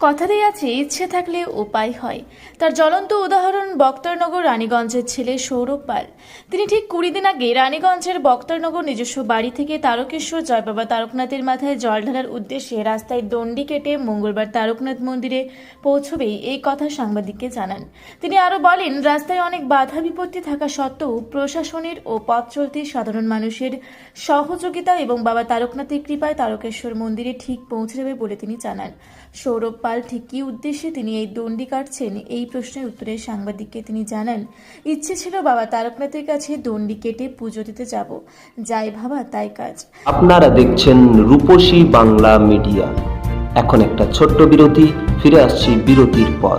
কথাতেই আছে, ইচ্ছে থাকলে উপায় হয়। তার জ্বলন্ত উদাহরণ বক্তারনগর রানীগঞ্জের ছেলে সৌরভ পাল। তিনি ঠিক কুড়ি দিন আগে রানীগঞ্জের বক্তারনগর নিজস্ব বাড়ি থেকে তারকেশ্বর জয়বাবা তারকনাথের মাথায় জল ঢালার উদ্দেশ্যে রাস্তায় দণ্ডি কেটে মঙ্গলবার তারকনাথ মন্দিরে পৌঁছবেই এই কথা সাংবাদিককে জানান। তিনি আরও বলেন, রাস্তায় অনেক বাধা বিপত্তি থাকা সত্ত্বেও প্রশাসনের ও পথ চলতি সাধারণ মানুষের সহযোগিতা এবং বাবা তারকনাথের কৃপায় তারকেশ্বর মন্দিরে ঠিক পৌঁছে যাবে বলে তিনি জানান। সৌরভ পাল ঠিক কী উদ্দেশ্যে তিনি এই দণ্ডি কাটছেন? এই প্রশ্নের উত্তরে সাংবাদিককে তিনি জানান, ইচ্ছে ছিল বাবা তারকনাথের কাছে দণ্ডি কেটে পুজো দিতে যাব। যাই ভাবা তাই কাজ। আপনারা দেখছেন রূপসী বাংলা মিডিয়া। এখন একটা ছোট্ট বিরতি, ফিরে আসছি বিরতির পর।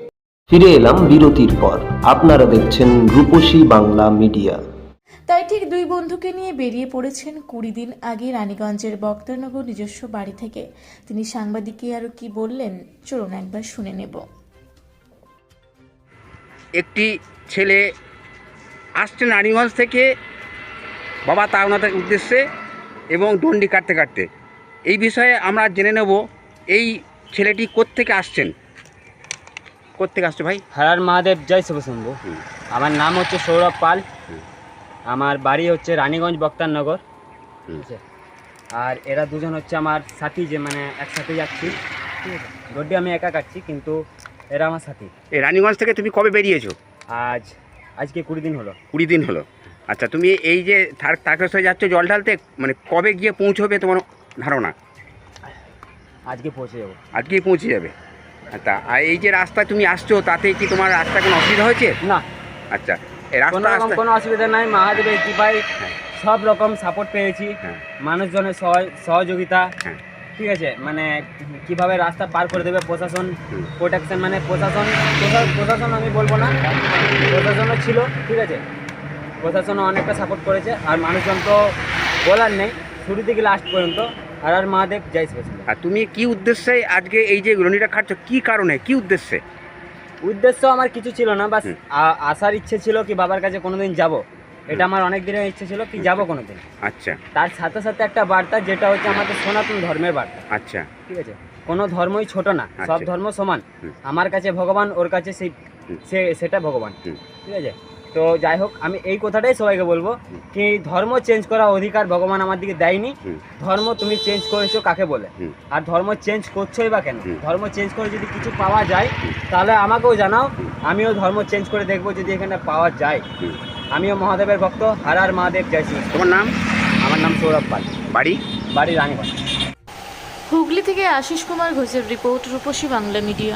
ফিরে এলাম বিরতির পর। আপনারা দেখছেন রূপসী বাংলা মিডিয়া। তাই ঠিক দুই বন্ধুকে নিয়ে বেরিয়ে পড়েছেন কুড়ি দিন আগে রানীগঞ্জের বক্তরনগর নিজস্ব বাড়ি থেকে। তিনি সাংবাদিককে আরও কি বললেন চলুন একবার শুনে নেব। একটি ছেলে আসছে নারায়ণগঞ্জ থেকে বাবা তারনাথের উদ্দেশ্যে এবং দণ্ডি কাটতে কাটতে। এই বিষয়ে আমরা জেনে নেব এই ছেলেটি কোত্থেকে আসছেন? কোত্থেকে আসছে ভাই? হারার মহাদেব জয় শুভশম্ভু। আমার নাম হচ্ছে সৌরভ পাল। আমার বাড়ি হচ্ছে রানীগঞ্জ বক্তারনগর হুম। ঠিক আছে? আর এরা দুজন হচ্ছে আমার সাথী যে মানে একসাথে যাচ্ছি। ঠিক আছে? রোডে আমি একা কাটছি কিন্তু এরা আমার সাথী। এই রানীগঞ্জ থেকে তুমি কবে বেরিয়েছো? আজ আজকে কুড়ি দিন হলো। কুড়ি দিন হলো। আচ্ছা তুমি এই যে তারকেশ্বরে যাচ্ছ জল ঢালতে মানে কবে গিয়ে পৌঁছবে তোমার ধারণা? আজকে পৌঁছে যাব। আজকেই পৌঁছে যাবে। আচ্ছা আর এই যে রাস্তায় তুমি আসছো তাতে কি তোমার রাস্তায় কোনো অসুবিধা হয়েছে? না। আচ্ছা রাস্তা আসতে কোনো অসুবিধা নাই মহাদেবের কৃপায় হ্যাঁ। সব রকম সাপোর্ট পেয়েছি। হ্যাঁ। মানুষজনের সহ- সহযোগিতা। হ্যাঁ। ঠিক আছে মানে কীভাবে রাস্তা পার করে দেবে প্রশাসন হুম। প্রোটেকশন মানে প্রশাসন প্রশা- প্রশাসন আমি বলব না প্রশাসনও ছিল ঠিক আছে। প্রশাসনও অনেকটা সাপোর্ট করেছে আর মানুষজন তো বলার নেই শুরু থেকে লাস্ট পর্যন্ত। আর আর মহাদেব যাই শেষে আর তুমি কি উদ্দেশ্যে আজকে এই যে রনিটা খাচ্ছ কি কারণে কি উদ্দেশ্যে? উদ্দেশ্য আমার কিছু ছিল না বাস আসার ইচ্ছে ছিল কি বাবার কাছে কোনোদিন যাব। এটা আমার অনেক দিনের ইচ্ছে ছিল কি যাব কোনোদিন। আচ্ছা। তার সাথে সাথে একটা বার্তা যেটা হচ্ছে আমাদের সনাতন ধর্মের বার্তা। আচ্ছা। ঠিক আছে? কোনো ধর্মই ছোট না সব আচ্ছা। ধর্ম সমান। আমার কাছে ভগবান ওর কাছে সেই সে সেটা ভগবান। ঠিক আছে? তো যাই হোক আমি এই কথাটাই সবাইকে বলব কি ধর্ম চেঞ্জ করা অধিকার ভগবান আমার দিকে দেয়নি। ধর্ম তুমি চেঞ্জ করেছ কাকে বলে? আর ধর্ম চেঞ্জ করছোই বা কেন? ধর্ম চেঞ্জ করে যদি কিছু পাওয়া যায় তাহলে আমাকেও জানাও। আমিও ধর্ম চেঞ্জ করে দেখব যদি এখানে পাওয়া যায়। আমিও মহাদেবের ভক্ত। হার আর মহাদেব জয় শ্রী তোমার নাম? আমার নাম সৌরভ পাল। বাড়ি? বাড়ি রানীগঞ্জ। হুগলি থেকে আশিস কুমার ঘোষের রিপোর্ট রূপসী বাংলা মিডিয়া।